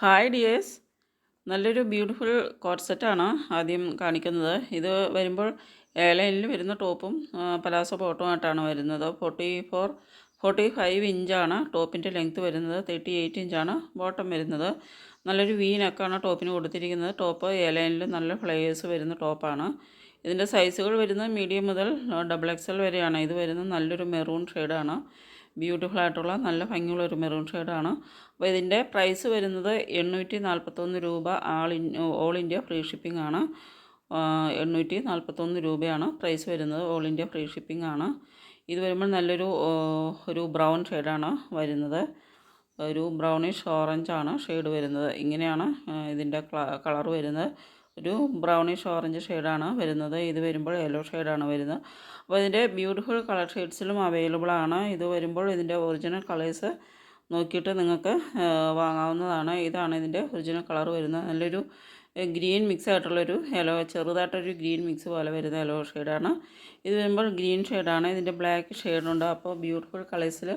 Hi dears. നല്ലൊരു beautiful കോർസെറ്റാണ് സെറ്റാണ് ആദ്യം കാണിക്കുന്നത്. ഇത് വരുമ്പോൾ ഏലൈനിൽ വരുന്ന ടോപ്പും പലാസോ ബോട്ടുമായിട്ടാണ് വരുന്നത്. ഫോർട്ടി ഫോർ ഫോർട്ടി ഫൈവ് ഇഞ്ചാണ് ടോപ്പിന്റെ ലെങ്ത്ത് വരുന്നത്. തേർട്ടി എയ്റ്റ് ഇഞ്ചാണ് ബോട്ടം വരുന്നത്. നല്ലൊരു വി നെക്കാണ് ടോപ്പിന് കൊടുത്തിരിക്കുന്നത്. ടോപ്പ് ഏലൈനിൽ നല്ല ഫ്ലേയേഴ്സ് വരുന്ന ടോപ്പാണ്. ഇതിന്റെ സൈസുകൾ വരുന്നത് മീഡിയം മുതൽ ഡബിൾ എക്സൽ വരെയാണ്. ഇത് വരുന്നത് നല്ലൊരു മെറൂൺ ഷെയ്ഡാണ്. ബ്യൂട്ടിഫുൾ ആയിട്ടുള്ള നല്ല ഭംഗിയുള്ള ഒരു മെറൂൺ ഷെയ്ഡാണ്. അപ്പോൾ ഇതിന്റെ പ്രൈസ് വരുന്നത് എണ്ണൂറ്റി നാൽപ്പത്തൊന്ന് രൂപ all in all India free shipping ആണ് എണ്ണൂറ്റി നാൽപ്പത്തൊന്ന് രൂപയാണ് പ്രൈസ് വരുന്നത് ഓൾ ഇന്ത്യ ഫ്രീ ഷിപ്പിംഗ് ആണ് ഇത് വരുമ്പോൾ നല്ലൊരു ഒരു ബ്രൗൺ ഷെയ്ഡാണ് വരുന്നത്. ഒരു ബ്രൗണിഷ് ഓറഞ്ച് ആണ് ഷെയ്ഡ് വരുന്നത്. ഇങ്ങനെയാണ് ഇതിന്റെ കളർ വരുന്നത്. ഒരു ബ്രൗണിഷ് ഓറഞ്ച് ഷെയ്ഡാണ് വരുന്നത്. ഇത് വരുമ്പോൾ യെല്ലോ ഷെയ്ഡാണ് വരുന്നത്. അപ്പോൾ ഇതിന്റെ ബ്യൂട്ടിഫുൾ കളർ ഷെയ്ഡ്സിലും അവൈലബിൾ ആണ്. ഇത് വരുമ്പോൾ ഇതിന്റെ ഒറിജിനൽ കളേഴ്സ് നോക്കിയിട്ട് നിങ്ങൾക്ക് വാങ്ങാവുന്നതാണ്. ഇതാണ് ഇതിന്റെ ഒറിജിനൽ കളർ വരുന്നത്. നല്ലൊരു ഗ്രീൻ മിക്സ് ആയിട്ടുള്ളൊരു യെല്ലോ ചെറുതായിട്ടൊരു ഗ്രീൻ മിക്സ് പോലെ വരുന്ന യെല്ലോ ഷെയ്ഡാണ് ഇത് വരുമ്പോൾ ഗ്രീൻ ഷെയ്ഡാണ് ഇതിന്റെ ബ്ലാക്ക് ഷെയ്ഡുണ്ട് അപ്പോൾ ബ്യൂട്ടിഫുൾ കളേഴ്സിൽ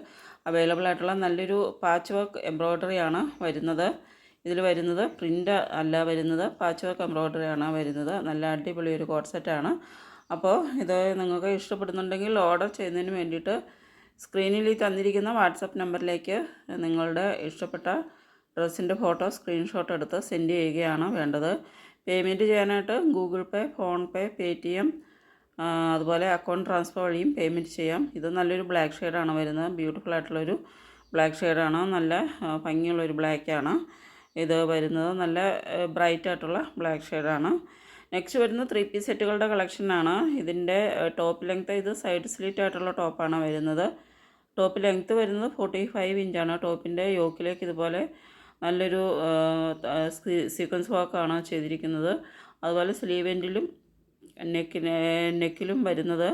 അവൈലബിൾ ആയിട്ടുള്ള നല്ലൊരു പാച്ച് വർക്ക് എംബ്രോയ്ഡറി ആണ് വരുന്നത്. ഇതിൽ വരുന്നത് പ്രിന്റ് അല്ല വരുന്നത്. പാച്ച് വർക്ക് എംബ്രോയ്ഡറി ആണ് വരുന്നത്. നല്ല അടിപൊളി ഒരു കോട്ട് സെറ്റാണ് അപ്പോൾ ഇത് നിങ്ങൾക്ക് ഇഷ്ടപ്പെടുന്നുണ്ടെങ്കിൽ ഓർഡർ ചെയ്യുന്നതിന് വേണ്ടിയിട്ട് സ്ക്രീനിൽ ഈ തന്നിരിക്കുന്ന വാട്സപ്പ് നമ്പറിലേക്ക് നിങ്ങളുടെ ഇഷ്ടപ്പെട്ട ഡ്രസ്സിന്റെ ഫോട്ടോ സ്ക്രീൻഷോട്ട് എടുത്ത് സെൻഡ് ചെയ്യുകയാണ് വേണ്ടത്. പേയ്മെന്റ് ചെയ്യാനായിട്ട് Google pay PhonePe T M അതുപോലെ അക്കൗണ്ട് ട്രാൻസ്ഫർ വഴിയും പേയ്മെന്റ് ചെയ്യാം. ഇത് നല്ലൊരു ബ്ലാക്ക് ഷെയ്ഡാണ് വരുന്നത്. ബ്യൂട്ടിഫുൾ ആയിട്ടുള്ളൊരു ബ്ലാക്ക് ഷെയ്ഡാണ് നല്ല ഭംഗിയുള്ളൊരു ബ്ലാക്കാണ് ഇത് വരുന്നത് നല്ല ബ്രൈറ്റ് ആയിട്ടുള്ള ബ്ലാക്ക് ഷെയ്ഡാണ്. നെക്സ്റ്റ് വരുന്നത് ത്രീ പീസ് സെറ്റുകളുടെ കളക്ഷനാണ്. ഇതിന്റെ ടോപ്പ് ലെങ്ത്ത് ഇത് സൈഡ് സ്ലീറ്റ് ആയിട്ടുള്ള ടോപ്പാണ് വരുന്നത്. ടോപ്പ് ലെങ്ത്ത് വരുന്നത് ഫോർട്ടി ഫൈവ് ഇഞ്ചാണ്. ടോപ്പിന്റെ യോക്കിലേക്ക് ഇതുപോലെ നല്ലൊരു സീക്വൻസ് വർക്കാണ് ചെയ്തിരിക്കുന്നത്. അതുപോലെ സ്ലീവെന്റിലും നെക്കിന് നെക്കിലും വരുന്നത്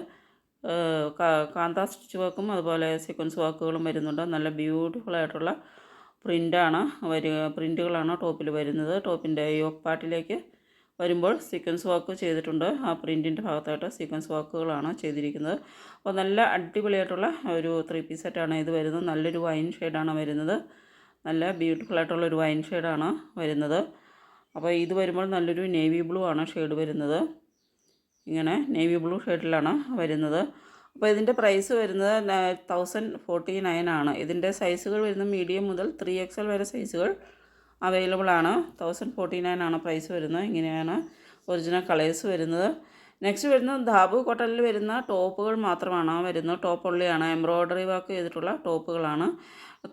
കാന്താ സ്റ്റിച്ച് വർക്കും അതുപോലെ സീക്വൻസ് വർക്കുകളും വരുന്നുണ്ട്. നല്ല ബ്യൂട്ടിഫുൾ ആയിട്ടുള്ള പ്രിന്റാണ് വരിക പ്രിന്റുകളാണ് ടോപ്പിൽ വരുന്നത്. ടോപ്പിന്റെ യോക്ക് പാർട്ടിലേക്ക് വരുമ്പോൾ സീക്വൻസ് വർക്ക് ചെയ്തിട്ടുണ്ട്. ആ പ്രിന്റിന്റെ ഭാഗത്തായിട്ട് സീക്വൻസ് വർക്കുകളാണ് ചെയ്തിരിക്കുന്നത്. അപ്പോൾ നല്ല അടിപൊളിയായിട്ടുള്ള ഒരു ത്രീ പീസ് സെറ്റാണ് ഇത് വരുന്നത്. നല്ലൊരു വൈൻ ഷെയ്ഡാണ് വരുന്നത്. നല്ല ബ്യൂട്ടിഫുൾ ആയിട്ടുള്ള ഒരു വൈൻ ഷെയ്ഡാണ് വരുന്നത്. അപ്പോൾ ഇത് വരുമ്പോൾ നല്ലൊരു നേവി ബ്ലൂ ആണ് ഷെയ്ഡ് വരുന്നത്. ഇങ്ങനെ നേവി ബ്ലൂ ഷെയ്ഡിലാണ് വരുന്നത്. അപ്പോൾ ഇതിന്റെ പ്രൈസ് വരുന്നത് തൗസൻഡ് ഫോർട്ടി നയൻ ആണ്. ഇതിന്റെ സൈസുകൾ വരുന്നത് മീഡിയം മുതൽ ത്രീ എക്സൽ വരെ സൈസുകൾ അവൈലബിൾ ആണ്. തൗസൻഡ് ഫോർട്ടി നയൻ ആണ് പ്രൈസ് വരുന്നത്. ഇങ്ങനെയാണ് ഒറിജിനൽ കളേഴ്സ് വരുന്നത്. നെക്സ്റ്റ് വരുന്നത് ധാബു കോട്ടണിൽ വരുന്ന ടോപ്പുകൾ മാത്രമാണ്. വരുന്നത് ടോപ്പ് ഉള്ളിയാണ്. എംബ്രോയ്ഡറി വർക്ക് ചെയ്തിട്ടുള്ള ടോപ്പുകളാണ്.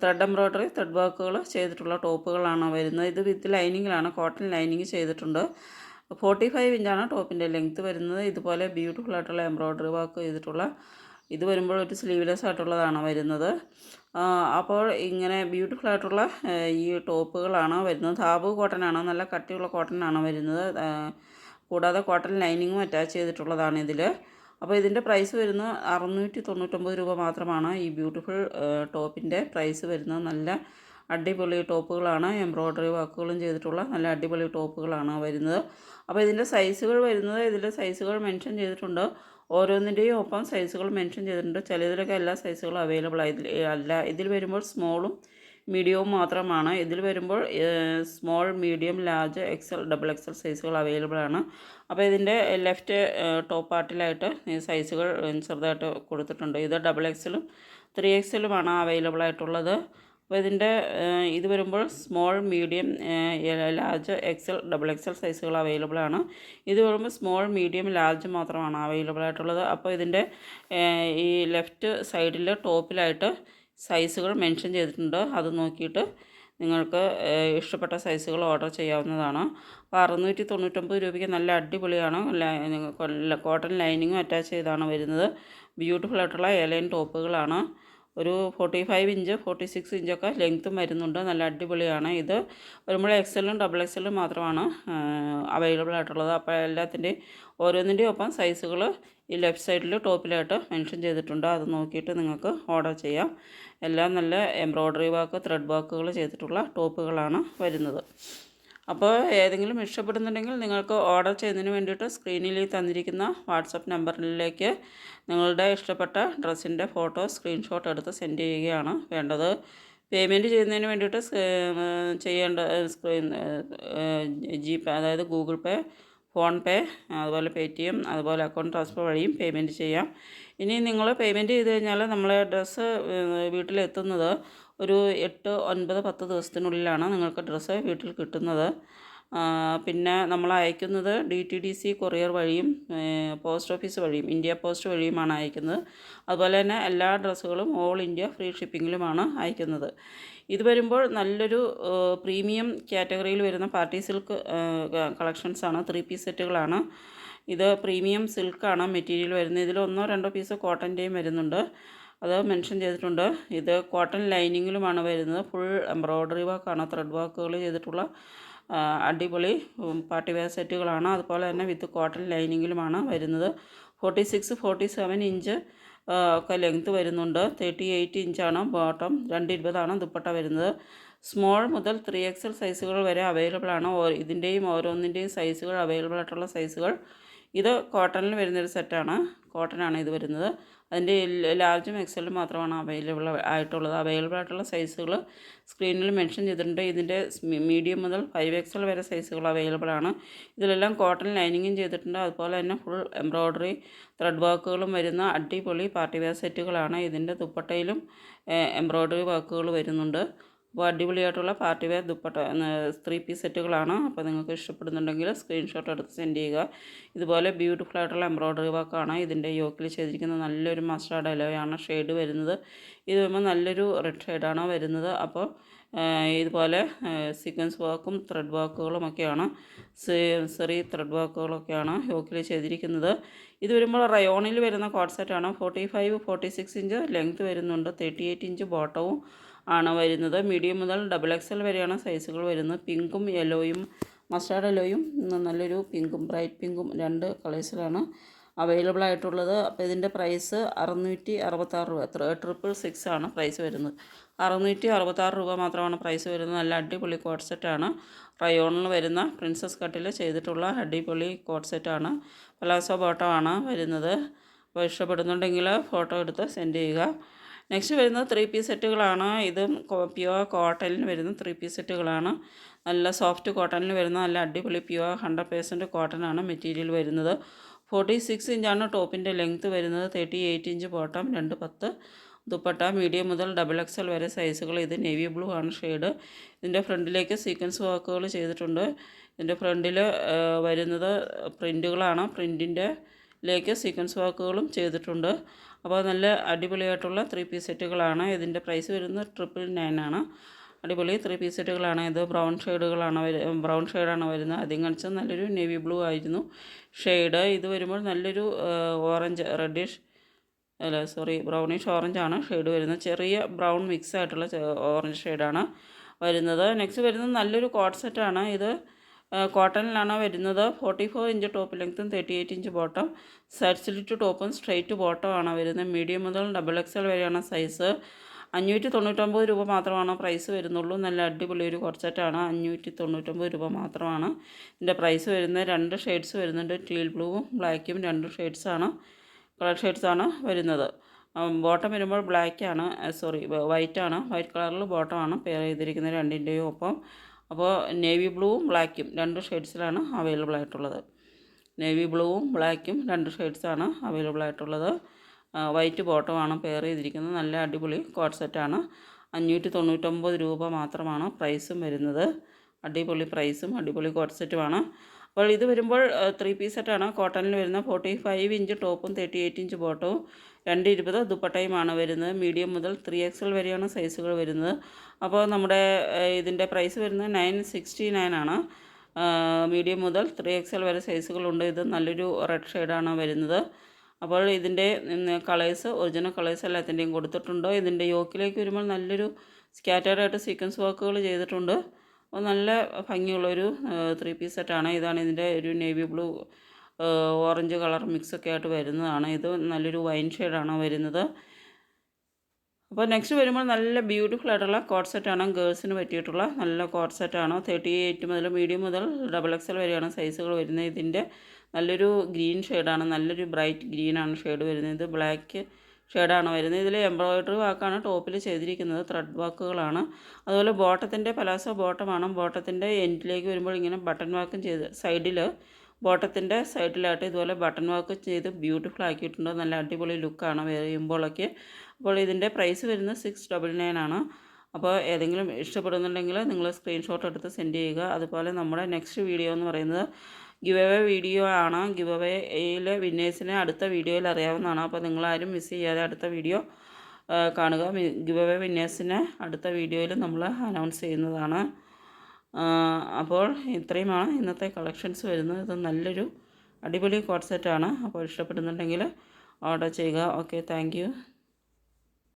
ത്രെഡ് എംബ്രോയ്ഡറി ത്രെഡ് വർക്കുകൾ ചെയ്തിട്ടുള്ള ടോപ്പുകളാണ് വരുന്നത്. ഇത് വിത്ത് ലൈനിങ്ങിലാണ് കോട്ടൺ ലൈനിങ് ചെയ്തിട്ടുണ്ട്. ഫോർട്ടി ഫൈവ് ഇഞ്ചാണ് ടോപ്പിന്റെ ലെങ്ത്ത് വരുന്നത്. ഇതുപോലെ ബ്യൂട്ടിഫുൾ ആയിട്ടുള്ള എംബ്രോയ്ഡറി വർക്ക് ചെയ്തിട്ടുള്ള ഇത് വരുമ്പോൾ ഒരു സ്ലീവ്ലെസ് ആയിട്ടുള്ളതാണ് വരുന്നത്. അപ്പോൾ ഇങ്ങനെ ബ്യൂട്ടിഫുൾ ആയിട്ടുള്ള ഈ ടോപ്പുകളാണ് വരുന്നത്. ധാബു കോട്ടൺ ആണ് നല്ല കട്ടിയുള്ള കോട്ടൺ ആണ് വരുന്നത് കൂടാതെ കോട്ടൺ ലൈനിങ്ങും അറ്റാച്ച് ചെയ്തിട്ടുള്ളതാണ് ഇതിൽ അപ്പോൾ ഇതിന്റെ പ്രൈസ് വരുന്നത് അറുന്നൂറ്റി തൊണ്ണൂറ്റൊമ്പത് രൂപ മാത്രമാണ് ഈ ബ്യൂട്ടിഫുൾ ടോപ്പിന്റെ പ്രൈസ് വരുന്നത്. നല്ല അടിപൊളി ടോപ്പുകളാണ് എംബ്രോയ്ഡറി വർക്കുകളും ചെയ്തിട്ടുള്ള നല്ല അടിപൊളി ടോപ്പുകളാണ് വരുന്നത്. അപ്പോൾ ഇതിന്റെ സൈസുകൾ വരുന്നത് ഇതിന്റെ സൈസുകൾ മെൻഷൻ ചെയ്തിട്ടുണ്ട്. ഓരോന്നിന്റെയും ഒപ്പം സൈസുകൾ മെൻഷൻ ചെയ്തിട്ടുണ്ട്. ചിലതിലൊക്കെ എല്ലാ സൈസുകളും അവൈലബിൾ ആയി അല്ല ഇതിൽ വരുമ്പോൾ സ്മോളും മീഡിയവും മാത്രമാണ്. ഇതിൽ വരുമ്പോൾ small medium large XL double XL സൈസുകൾ available ആണ്. അപ്പോൾ ഇതിന്റെ ലെഫ്റ്റ് ടോപ്പ് പാർട്ടിലായിട്ട് സൈസുകൾ ചെറുതായിട്ട് കൊടുത്തിട്ടുണ്ട്. ഇത് ഡബിൾ എക്സലും ത്രീ എക്സലുമാണ് അവൈലബിൾ ആയിട്ടുള്ളത്. അപ്പോൾ ഇതിന്റെ ഇത് വരുമ്പോൾ small medium large XL double XL സൈസുകൾ available ആണ്. ഇത് വരുമ്പോൾ സ്മോൾ മീഡിയം ലാർജ് മാത്രമാണ് അവൈലബിൾ ആയിട്ടുള്ളത്. അപ്പോൾ ഇതിന്റെ ഈ ലെഫ്റ്റ് സൈഡിൽ ടോപ്പിലായിട്ട് സൈസുകൾ മെൻഷൻ ചെയ്തിട്ടുണ്ട്. അത് നോക്കിയിട്ട് നിങ്ങൾക്ക് ഇഷ്ടപ്പെട്ട സൈസുകൾ ഓർഡർ ചെയ്യാവുന്നതാണ്. അപ്പോൾ അറുന്നൂറ്റി തൊണ്ണൂറ്റൊമ്പത് രൂപയ്ക്ക് നല്ല അടിപൊളിയാണ്. കോട്ടൺ ലൈനിങ്ങും അറ്റാച്ച് ചെയ്താണ് വരുന്നത്. ബ്യൂട്ടിഫുൾ ആയിട്ടുള്ള എലൈൻ ടോപ്പുകളാണ്. ഒരു forty five inch forty six ഇഞ്ചൊക്കെ ലെങ്ത്തും വരുന്നുണ്ട് നല്ല അടിപൊളിയാണ് ഇത്. വരുമ്പോൾ എക്സലും ഡബിൾ എക്സലും മാത്രമാണ് അവൈലബിൾ ആയിട്ടുള്ളത്. അപ്പോൾ എല്ലാത്തിന്റെയും ഓരോന്നിന്റെയും ഒപ്പം സൈസുകൾ ഈ ലെഫ്റ്റ് സൈഡിൽ ടോപ്പിലായിട്ട് മെൻഷൻ ചെയ്തിട്ടുണ്ട്. അത് നോക്കിയിട്ട് നിങ്ങൾക്ക് ഓർഡർ ചെയ്യാം. എല്ലാം നല്ല എംബ്രോയ്ഡറി വർക്ക് ത്രെഡ് വർക്കുകൾ ചെയ്തിട്ടുള്ള ടോപ്പുകളാണ് വരുന്നത്. അപ്പോൾ ഏതെങ്കിലും ഇഷ്ടപ്പെടുന്നുണ്ടെങ്കിൽ നിങ്ങൾക്ക് ഓർഡർ ചെയ്യുന്നതിന് വേണ്ടിയിട്ട് സ്ക്രീനിൽ തന്നിരിക്കുന്ന വാട്സപ്പ് നമ്പറിലേക്ക് നിങ്ങളുടെ ഇഷ്ടപ്പെട്ട ഡ്രസ്സിന്റെ ഫോട്ടോ സ്ക്രീൻഷോട്ട് എടുത്ത് സെൻഡ് ചെയ്യുകയാണ് വേണ്ടത്. പേയ്മെന്റ് ചെയ്യുന്നതിന് വേണ്ടിയിട്ട് ചെയ്യേണ്ട സ്ക്രീൻ ജി പേ അതായത് ഗൂഗിൾ പേ ഫോൺ പേ അതുപോലെ പേ ടി എം അതുപോലെ അക്കൗണ്ട് ട്രാൻസ്ഫർ വഴിയും പേയ്മെന്റ് ചെയ്യാം. ഇനി നിങ്ങൾ പേയ്മെന്റ് ചെയ്ത് കഴിഞ്ഞാൽ നമ്മളെ ഡ്രസ്സ് വീട്ടിലെത്തുന്നത് ഒരു എട്ട് ഒൻപത് പത്ത് ദിവസത്തിനുള്ളിലാണ് നിങ്ങൾക്ക് ഡ്രസ്സ് വീട്ടിൽ കിട്ടുന്നത്. പിന്നെ നമ്മൾ അയക്കുന്നത് D T D C courier വഴിയും പോസ്റ്റ് ഓഫീസ് വഴിയും ഇന്ത്യ പോസ്റ്റ് വഴിയുമാണ് അയക്കുന്നത്. അതുപോലെ തന്നെ എല്ലാ ഡ്രസ്സുകളും ഓൾ ഇന്ത്യ ഫ്രീ ഷിപ്പിങ്ങിലുമാണ് അയക്കുന്നത്. ഇത് വരുമ്പോൾ നല്ലൊരു പ്രീമിയം കാറ്റഗറിയിൽ വരുന്ന പാർട്ടി സിൽക്ക് കളക്ഷൻസ് ആണ് ത്രീ പീസ് സെറ്റുകളാണ്. ഇത് പ്രീമിയം സിൽക്കാണ് മെറ്റീരിയൽ വരുന്നത്. ഇതിൽ ഒന്നോ രണ്ടോ പീസ് കോട്ടന്റെയും വരുന്നുണ്ട്. അത് മെൻഷൻ ചെയ്തിട്ടുണ്ട്. ഇത് കോട്ടൺ ലൈനിങ്ങിലുമാണ് വരുന്നത്. ഫുൾ എംബ്രോയ്ഡറി വർക്കാണ് ത്രെഡ് വർക്കുകൾ ചെയ്തിട്ടുള്ള അടിപൊളി പാർട്ടി വെയർ സെറ്റുകളാണ് അതുപോലെ തന്നെ വിത്ത് കോട്ടൺ ലൈനിങ്ങിലുമാണ് വരുന്നത്. Forty six forty seven inch ഒക്കെ ലെങ്ത് വരുന്നുണ്ട്. തേർട്ടി എയ്റ്റ് ഇഞ്ചാണ് ബോട്ടം രണ്ട് ഇരുപതാണ് ദുപ്പട്ട വരുന്നത്. സ്മോൾ മുതൽ ത്രീ എക്സൽ സൈസുകൾ വരെ അവൈലബിൾ ആണ്. ഇതിന്റെയും ഓരോന്നിന്റെയും സൈസുകൾ അവൈലബിൾ ആയിട്ടുള്ള സൈസുകൾ ഇത് കോട്ടണിൽ വരുന്നൊരു സെറ്റാണ് കോട്ടനാണ് ഇത് വരുന്നത്. അതിന്റെ ലാർജും എക്സലും മാത്രമാണ് അവൈലബിൾ ആയിട്ടുള്ളത്. അവൈലബിൾ ആയിട്ടുള്ള സൈസുകൾ സ്ക്രീനിൽ മെൻഷൻ ചെയ്തിട്ടുണ്ട്. ഇതിന്റെ മീഡിയം മുതൽ ഫൈവ് എക്സൽ വരെ സൈസുകൾ അവൈലബിൾ ആണ്. ഇതിലെല്ലാം കോട്ടൺ ലൈനിങ്ങും ചെയ്തിട്ടുണ്ട്. അതുപോലെ തന്നെ ഫുൾ എംബ്രോയ്ഡറി ത്രെഡ് വർക്കുകളും വരുന്ന അടിപൊളി പാർട്ടി വെയർ സെറ്റുകളാണ്. ഇതിന്റെ ദുപ്പട്ടയിലും എംബ്രോയ്ഡറി വർക്കുകൾ വരുന്നുണ്ട്. അപ്പോൾ അടിപൊളിയായിട്ടുള്ള party wear dupatta three piece സെറ്റുകളാണ്. അപ്പോൾ നിങ്ങൾക്ക് ഇഷ്ടപ്പെടുന്നുണ്ടെങ്കിൽ സ്ക്രീൻഷോട്ട് എടുത്ത് സെൻഡ് ചെയ്യുക. ഇതുപോലെ ബ്യൂട്ടിഫുൾ ആയിട്ടുള്ള എംബ്രോയ്ഡറി വർക്കാണ് ഇതിന്റെ യോക്കിൽ ചെയ്തിരിക്കുന്ന നല്ലൊരു മസ്റ്റാർഡ് എലോയാണ് ഷെയ്ഡ് വരുന്നത്. ഇത് വരുമ്പോൾ നല്ലൊരു റെഡ് ഷെയ്ഡാണ് വരുന്നത്. അപ്പോൾ ഇതുപോലെ സീക്വൻസ് വർക്കും ത്രെഡ് വർക്കുകളും ഒക്കെയാണ്. സെറി ത്രെഡ് വർക്കുകളൊക്കെയാണ് യോക്കിൽ ചെയ്തിരിക്കുന്നത്. ഇത് വരുമ്പോൾ റയോണിൽ വരുന്ന കോഡ് സെറ്റാണ് forty five forty six inch length വരുന്നുണ്ട്. തേർട്ടി എയ്റ്റ് ഇഞ്ച് ബോട്ടവും ആണ് വരുന്നത്. മീഡിയം മുതൽ ഡബിൾ എക്സ് എൽ വരെയാണ് സൈസുകൾ വരുന്നത്. പിങ്കും യെല്ലോയും മസ്റ്റാർഡ് യെല്ലോയും നല്ലൊരു പിങ്കും ബ്രൈറ്റ് പിങ്കും രണ്ട് കളേഴ്സിലാണ് അവൈലബിൾ ആയിട്ടുള്ളത്. അപ്പോൾ ഇതിന്റെ പ്രൈസ് അറുന്നൂറ്റി അറുപത്താറ് രൂപ ട്രിപ്പിൾ സിക്സ് ആണ് പ്രൈസ് വരുന്നത്. അറുന്നൂറ്റി അറുപത്താറ് രൂപ മാത്രമാണ് പ്രൈസ് വരുന്നത്. നല്ല അടിപൊളി കോഡ് സെറ്റാണ് റയോണിൽ വരുന്ന പ്രിൻസസ് കട്ടിൽ ചെയ്തിട്ടുള്ള അടിപൊളി കോഡ് സെറ്റാണ് പലാസോ ബോട്ടമാണ് വരുന്നത്. അപ്പോൾ ഇഷ്ടപ്പെടുന്നുണ്ടെങ്കിൽ ഫോട്ടോ എടുത്ത് സെൻഡ് ചെയ്യുക. നെക്സ്റ്റ് വരുന്നത് ത്രീ പീസ് സെറ്റുകളാണ്. ഇതും പ്യുവർ കോട്ടണിൽ വരുന്ന ത്രീ പീസ് സെറ്റുകളാണ്. നല്ല സോഫ്റ്റ് കോട്ടണിൽ വരുന്ന നല്ല അടിപൊളി പ്യുവർ ഹൺഡ്രഡ് പേഴ്സന്റ് കോട്ടൺ ആണ് മെറ്റീരിയൽ വരുന്നത്. ഫോർട്ടി സിക്സ് ഇഞ്ചാണ് ടോപ്പിന്റെ ലെങ്ത്ത് വരുന്നത്. തേർട്ടി എയ്റ്റ് ഇഞ്ച് ബോട്ടം രണ്ട് പത്ത് ദുപ്പട്ട. മീഡിയം മുതൽ ഡബിൾ എക്സൽ വരെ സൈസുകൾ ഇത് നേവി ബ്ലൂ ആണ് ഷെയ്ഡ് ഇതിന്റെ ഫ്രണ്ടിലേക്ക് സീക്വൻസ് വർക്കുകൾ ചെയ്തിട്ടുണ്ട്. ഇതിന്റെ ഫ്രണ്ടിൽ വരുന്നത് പ്രിന്റുകളാണ് പ്രിന്റിന്റെ ലേക്ക് സീക്വൻസ് വാക്കുകളും ചെയ്തിട്ടുണ്ട്. അപ്പോൾ നല്ല അടിപൊളിയായിട്ടുള്ള ത്രീ പീസ് സെറ്റുകളാണ്. ഇതിന്റെ പ്രൈസ് വരുന്നത് ട്രിപ്പിൾ നയൻ ആണ്. അടിപൊളി ത്രീ പീസ് സെറ്റുകളാണ്. ഇത് ബ്രൗൺ ഷെയ്ഡുകളാണ് ബ്രൗൺ ഷെയ്ഡാണ് വരുന്നത്. ആദ്യം കാണിച്ചത് നല്ലൊരു നേവി ബ്ലൂ ആയിരുന്നു. ഷെയ്ഡ് ഇത് വരുമ്പോൾ നല്ലൊരു ഓറഞ്ച് റെഡിഷ് അല്ല സോറി ബ്രൗണിഷ് ആണ് ഷെയ്ഡ് വരുന്നത്. ചെറിയ ബ്രൗൺ മിക്സ് ആയിട്ടുള്ള ഓറഞ്ച് ഷെയ്ഡാണ് വരുന്നത്. നെക്സ്റ്റ് വരുന്നത് നല്ലൊരു കോട്ട് സെറ്റാണ് ഇത് കോട്ടണിലാണ് വരുന്നത്? ഫോർട്ടി ഫോർ ഇഞ്ച് ടോപ്പ് ലെങ്ത്തും thirty eight inch bottom side slit ടോപ്പും സ്ട്രെയിറ്റ് ബോട്ടം ആണ് വരുന്നത്? മീഡിയം മുതൽ ഡബിൾ എക്സൽ വരെയാണ് സൈസ് അഞ്ഞൂറ്റി തൊണ്ണൂറ്റൊമ്പത് രൂപ മാത്രമാണ് പ്രൈസ് വരുന്നുള്ളൂ. നല്ല അടിപൊളി ഒരു കുറച്ചറ്റാണ് അഞ്ഞൂറ്റി തൊണ്ണൂറ്റൊമ്പത് രൂപ മാത്രമാണ് ഇതിന്റെ പ്രൈസ് വരുന്നത്. രണ്ട് ഷെയ്ഡ്സ് വരുന്നുണ്ട്. ടീൽ ബ്ലൂവും ബ്ലാക്കും രണ്ട് ഷെയ്ഡ്സാണ് കളർ ഷെയ്ഡ്സാണ് വരുന്നത്. ബോട്ടം വരുമ്പോൾ ബ്ലാക്കാണ് സോറി വൈറ്റാണ് വൈറ്റ് കളറിൽ ബോട്ടമാണ് പെയർ ചെയ്തിരിക്കുന്നത് രണ്ടിന്റെയും ഒപ്പം. അപ്പോൾ നേവി ബ്ലൂവും ബ്ലാക്കും രണ്ട് ഷെയ്ഡ്സിലാണ് അവൈലബിൾ ആയിട്ടുള്ളത്. നേവി ബ്ലൂവും ബ്ലാക്കും രണ്ട് ഷെയ്ഡ്സാണ് അവൈലബിൾ ആയിട്ടുള്ളത്. വൈറ്റ് ബോട്ടമാണ് പെയർ ചെയ്തിരിക്കുന്നത്. നല്ല അടിപൊളി കോട്ട് സെറ്റാണ്. അഞ്ഞൂറ്റി തൊണ്ണൂറ്റൊമ്പത് രൂപ മാത്രമാണ് പ്രൈസും വരുന്നത്. അടിപൊളി പ്രൈസും അടിപൊളി കോട്ട് സെറ്റുമാണ്. അപ്പോൾ ഇത് വരുമ്പോൾ ത്രീ പീസ് സെറ്റാണ് കോട്ടണിൽ വരുന്ന ഫോർട്ടി ഫൈവ് ഇഞ്ച് ടോപ്പും തേർട്ടി എയ്റ്റ് ഇഞ്ച് ബോട്ടവും രണ്ട് ഇരുപത് ദുപ്പട്ടയുമാണ് വരുന്നത്. മീഡിയം മുതൽ ത്രീ എക്സൽ വരെയാണ് സൈസുകൾ വരുന്നത്. അപ്പോൾ നമ്മുടെ ഇതിന്റെ പ്രൈസ് വരുന്നത് നയൻ സിക്സ്റ്റി നയൻ ആണ് മീഡിയം മുതൽ ത്രീ എക്സൽ വരെ സൈസുകളുണ്ട് ഇത് നല്ലൊരു റെഡ് ഷെയ്ഡാണ് വരുന്നത്. അപ്പോൾ ഇതിന്റെ കളേഴ്സ് ഒറിജിനൽ കളേഴ്സ് എല്ലാത്തിന്റെയും കൊടുത്തിട്ടുണ്ട്. ഇതിന്റെ യോക്കിലേക്ക് വരുമ്പോൾ നല്ലൊരു സ്കാറ്റേഡായിട്ട് സീക്വൻസ് വർക്കുകൾ ചെയ്തിട്ടുണ്ട്. നല്ല ഭംഗിയുള്ളൊരു ത്രീ പീസ് സെറ്റാണ് ഇതാണ് ഇതിന്റെ ഒരു navy blue orange colour mix ഒക്കെ ആയിട്ട് വരുന്നതാണ്. ഇത് നല്ലൊരു വൈൻ ഷെയ്ഡാണ് വരുന്നത്. അപ്പോൾ നെക്സ്റ്റ് വരുമ്പോൾ നല്ല ബ്യൂട്ടിഫുൾ ആയിട്ടുള്ള കോട്ട് സെറ്റാണ് ഗേൾസിന് പറ്റിയിട്ടുള്ള നല്ല കോട്ട് സെറ്റാണ് തേർട്ടി എയ്റ്റ് മുതൽ മീഡിയം മുതൽ ഡബിൾ എക്സൽ വരെയാണ് സൈസുകൾ വരുന്നത്. ഇതിന്റെ നല്ലൊരു ഗ്രീൻ ഷെയ്ഡാണ് നല്ലൊരു ബ്രൈറ്റ് ഗ്രീനാണ് ഷെയ്ഡ് വരുന്നത്. ബ്ലാക്ക് ഷെയ്ഡാണ് വരുന്നത്. ഇതിൽ എംബ്രോയിഡറി വാക്കാണ് ടോപ്പിൽ ചെയ്തിരിക്കുന്നത്. ത്രെഡ് വാക്കുകളാണ് അതുപോലെ ബോട്ടത്തിന്റെ പലാസോ ബോട്ടമാണ് ബോട്ടത്തിന്റെ എൻഡിലേക്ക് വരുമ്പോൾ ഇങ്ങനെ ബട്ടൺ വാക്കും ചെയ്ത് സൈഡിൽ ബോട്ടത്തിന്റെ സൈഡിലായിട്ട് ഇതുപോലെ ബട്ടൺ വർക്ക് ചെയ്ത് ബ്യൂട്ടിഫുൾ ആക്കിയിട്ടുണ്ട്. നല്ല അടിപൊളി ലുക്കാണ് വരുമ്പോഴൊക്കെ അപ്പോൾ ഇതിന്റെ പ്രൈസ് വരുന്നത് സിക്സ് ഡബിൾ നയൻ ആണ്. അപ്പോൾ ഏതെങ്കിലും ഇഷ്ടപ്പെടുന്നുണ്ടെങ്കിൽ നിങ്ങൾ സ്ക്രീൻഷോട്ട് എടുത്ത് സെൻഡ് ചെയ്യുക. അതുപോലെ നമ്മുടെ നെക്സ്റ്റ് വീഡിയോ എന്ന് പറയുന്നത് ഗിവ് അവേ വീഡിയോ ആണ്. ഗിവ് അവേയിൽ വിന്നേഴ്സിനെ അടുത്ത വീഡിയോയിൽ അറിയാവുന്നതാണ്. അപ്പോൾ നിങ്ങളാരും മിസ് ചെയ്യാതെ അടുത്ത വീഡിയോ കാണുക. ഗിവ് അവേ വിന്നേഴ്സിനെ അടുത്ത വീഡിയോയിൽ നമ്മൾ അനൗൺസ് ചെയ്യുന്നതാണ്. അപ്പോൾ ഇത്രയുമാണ് ഇന്നത്തെ കളക്ഷൻസ് വരുന്നത്. ഇത് നല്ലൊരു അടിപൊളി കോട്ട് സെറ്റാണ് അപ്പോൾ ഇഷ്ടപ്പെടുന്നുണ്ടെങ്കിൽ ഓർഡർ ചെയ്യുക. Okay thank